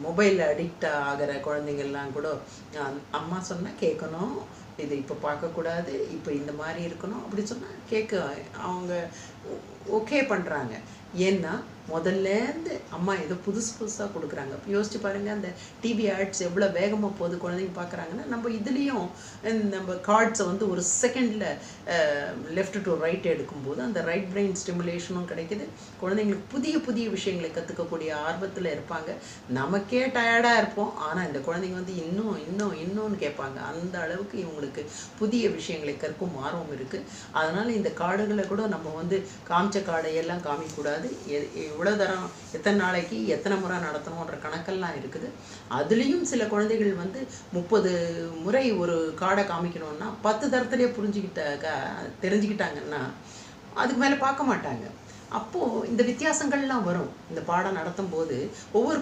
Mobile addict ஆகிற குழந்தைங்கள்லாம் கூட அம்மா சொன்னால் கேட்கணும் இது இப்போ பார்க்கக்கூடாது இப்போ இந்த மாதிரி இருக்கணும் அப்படி சொன்னால் கேட்க அவங்க ஓகே பண்ணுறாங்க ஏன்னா முதல்லேருந்து அம்மா ஏதோ புதுசு புதுசாக கொடுக்குறாங்க. இப்போ யோசிச்சு பாருங்கள் அந்த டிவி ஆட்ஸ் எவ்வளோ வேகமாக போகுது குழந்தைங்க பார்க்குறாங்கன்னா நம்ம இதுலேயும் நம்ம கார்ட்ஸை வந்து ஒரு செகண்டில் லெஃப்ட் டு ரைட் எடுக்கும்போது அந்த ரைட் பிரெயின் ஸ்டிமுலேஷனும் கிடைக்குது. குழந்தைங்களுக்கு புதிய புதிய விஷயங்களை கற்றுக்கக்கூடிய ஆர்வத்தில் இருப்பாங்க. நமக்கே டயர்டாக இருப்போம். ஆனால் இந்த குழந்தைங்க வந்து இன்னும் இன்னும் இன்னும்னு கேட்பாங்க. அந்த அளவுக்கு இவங்களுக்கு புதிய விஷயங்களை கற்கும் ஆர்வம் இருக்குது அதனால் இந்த கார்டுகளை கூட நம்ம வந்து காமிச்ச கார்டையெல்லாம் காமிக்கக்கூடாது. எ- எவ்வளோ தரம் எத்தனை நாளைக்கு எத்தனை முறை நடத்தணுன்ற கணக்கெல்லாம் இருக்குது. அதுலேயும் சில குழந்தைகள் வந்து முப்பது முறை ஒரு காடை காமிக்கணும்னா பத்து தரத்துலேயே புரிஞ்சுக்கிட்டாக்கா தெரிஞ்சுக்கிட்டாங்கன்னா அதுக்கு மேலே பார்க்க மாட்டாங்க. அப்போது இந்த வித்தியாசங்கள்லாம் வரும். இந்த பாடம் நடத்தும் போது ஒவ்வொரு